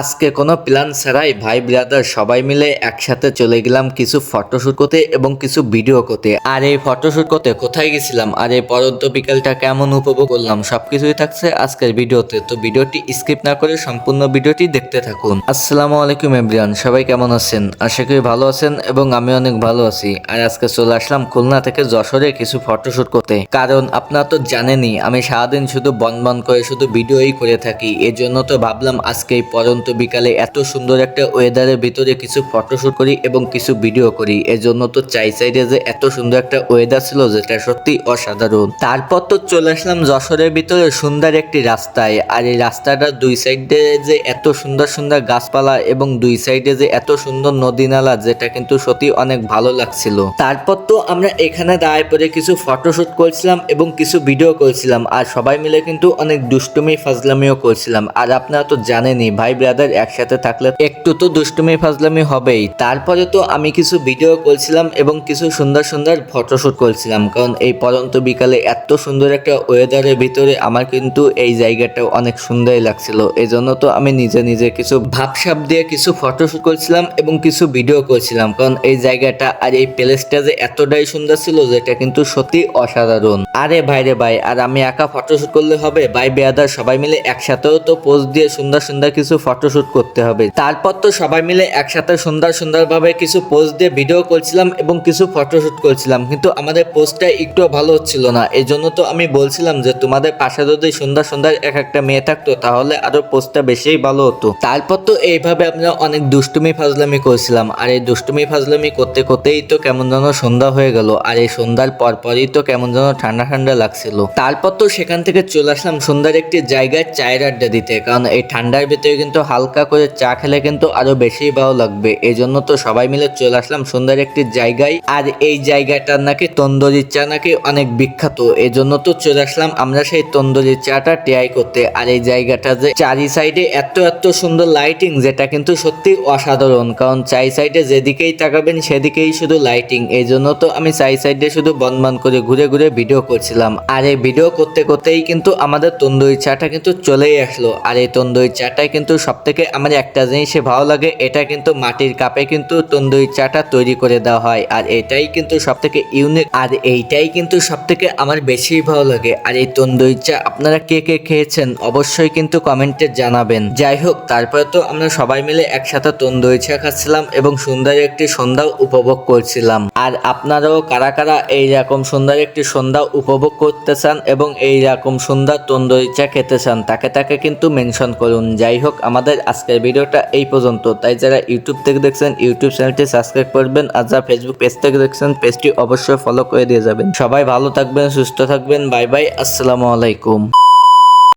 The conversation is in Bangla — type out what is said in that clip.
আজকে কোনো প্ল্যান ছাড়াই ভাই ব্রাদার সবাই মিলে একসাথে চলে গেলাম কিছু ফটোশুট করতে এবং কিছু ভিডিও করতে। আর এই ফটোশুট করতে কোথায় গেছিলাম? আর এই পরন্ত বিকেলটা কেমন উপভোগ করলাম? সবকিছুই থাকছে আজকের ভিডিওতে। তো ভিডিওটি স্কিপ না করে সম্পূর্ণ ভিডিওটি দেখতে থাকুন। আসসালামু আলাইকুম এভরিয়ান সবাই কেমন আছেন? আশা করি ভালো আছেন এবং আমি অনেক ভালো আছি। আর আজকে চলে আসলাম খুলনা থেকে যশোরে কিছু ফটোশুট করতে। কারণ আপনারা তো জানেনই, আমি সারাদিন শুধু বন বন করে শুধু ভিডিওই করে থাকি। এর জন্য তো ভাবলাম আজকে এই পরন্ত বিকালে এত সুন্দর একটা ওয়েদারের ভিতরে কিছু ফটোশুট করি এবং কিছু ভিডিও করি। এর জন্য তো চাই সাইডে যে এত সুন্দর একটা ওয়েদার ছিল যেটা সত্যি অসাধারণ। তারপর তো চলে আসলাম যশোরের ভিতরে সুন্দর একটি রাস্তায়। আর এই রাস্তাটার দুই সাইডে যে এত সুন্দর সুন্দর গাছপালা এবং দুই সাইডে যে এত সুন্দর নদী নালা, যেটা কিন্তু সত্যি অনেক ভালো লাগছিল। তারপর তো আমরা এখানে দাঁড়ায় পরে কিছু ফটোশুট করছিলাম এবং কিছু ভিডিও করছিলাম। আর সবাই মিলে কিন্তু অনেক দুষ্টুমি, ফাজলামিও করছিলাম। আর আপনারা তো জানেনই ভাই ব্রাদার একসাথে থাকলে একটু তো দুষ্টুমি ফাজলামি হবেই। তারপরে তো আমি কিছু ভিডিও করছিলাম এবং কিছু সুন্দর সুন্দর ফটোশুট করছিলাম, কারণ এই পরন্ত বিকালে এত সুন্দর একটা ওয়েদারের ভিতরে আমার কিন্তু এই জায়গাটা অনেক সুন্দরই লাগছিল। এই জন্য তো আমি নিজে নিজে কিছু ভাবসাব দিয়ে কিছু ফটোশুট করছিলাম এবং কিছু ভিডিও করছিলাম, কারণ এই জায়গাটা আর এই প্লেসটা যে এতটাই সুন্দর ছিল যেটা কিন্তু সত্যি অসাধারণ। আরে ভাইরে ভাই, আর আমি একা ফটোশুট করলে হবে? ভাই বেয়াদার সবাই মিলে একসাথেও তো পোজ দিয়ে সুন্দর সুন্দর কিছু ফটোশুট করতে হবে। তারপর তো সবাই মিলে একসাথে সুন্দর সুন্দরভাবে কিছু পোস্ট দিয়ে ভিডিও করছিলাম এবং কিছু ফটোশ্যুট করছিলাম। কিন্তু আমাদের পোস্টটা একটু ভালো হচ্ছিল না। এই জন্য তো আমি বলছিলাম যে, তোমাদের পাশে যদি সুন্দর সুন্দর এক একটা মেয়ে থাকতো, তাহলে আরও পোস্টটা বেশিই ভালো হতো। তারপর তো এইভাবে আমরা অনেক দুষ্টুমি, ফাজলামি করছিলাম। আর এই দুষ্টুমি, ফাজলামি করতে করতেই তো কেমন যেন সন্ধ্যা হয়ে গেল। আর এই সন্ধ্যার পরপরই তো কেমন যেন ঠান্ডা ঠান্ডা লাগছিল। তারপর তো সেখান থেকে চলে আসলাম সুন্দর একটি জায়গায় চায়ের আড্ডা দিতে। কারণ এই ঠান্ডার ভিতরে কিন্তু হালকা করে চা খেলে কিন্তু আরও বেশি ভালো লাগবে। এই জন্য তো সবাই মিলে চলে আসলাম সুন্দর একটি জায়গায়। আর এই জায়গাটার নাকি তন্দুরি চা নাকি অনেক বিখ্যাত। এই জন্য তো চলে আসলাম আমরা সেই তন্দুরি চাটা ট্রাই করতে। আর এই জায়গাটা যে চারি সাইডে এত এত সুন্দর লাইটিং যেটা কিন্তু সত্যি অসাধারণ। কারণ চাই সাইডে যেদিকেই তাকাবেন সেদিকেই শুধু লাইটিং। এই জন্য তো আমি চাই সাইডে শুধু বন বন করে ঘুরে ঘুরে ভিডিও করছিলাম। আর এই ভিডিও করতে, করতেই কিন্তু আমাদের তন্দুরি চাটা কিন্তু চলেই আসলো। আর এই তন্দুরি চাটাই কিন্তু সব থেকে আমার একটা জিনিসে ভালো লাগে, এটা কিন্তু মাটির কাপে কিন্তু তন্দুরি চাটা তৈরি করে দেওয়া হয়। আর এটাই কিন্তু সব থেকে ইউনিক আর এইটাই কিন্তু সব থেকে আমার বেশি ভালো লাগে। আর এই তন্দুরি চা আপনারা কে কে খেয়েছেন অবশ্যই কিন্তু কমেন্টে জানাবেন। যাই হোক, তারপরে তো আমরা সবাই মিলে একসাথে তন্দুরি চা খাচ্ছিলাম এবং সুন্দর একটি সন্ধ্যা উপভোগ করছিলাম। আর আপনারাও কারা কারা এইরকম সুন্দর একটি সন্ধ্যা উপভোগ করতে চান এবং এইরকম সুন্দর তন্দুরি চা খেতে চান, তাকে তাকে কিন্তু মেনশন করুন। যাই হোক আমাদের আজকের ভিডিওটা এই পর্যন্ত। তাই যারা ইউটিউব থেকে দেখছেন ইউটিউব চ্যানেলটি সাবস্ক্রাইব করবেন আর যারা ফেসবুক পেজ থেকে দেখছেন পেজটি অবশ্যই ফলো করে দিয়ে যাবেন। সবাই ভালো থাকবেন, সুস্থ থাকবেন। বাই বাই আসসালামু আলাইকুম।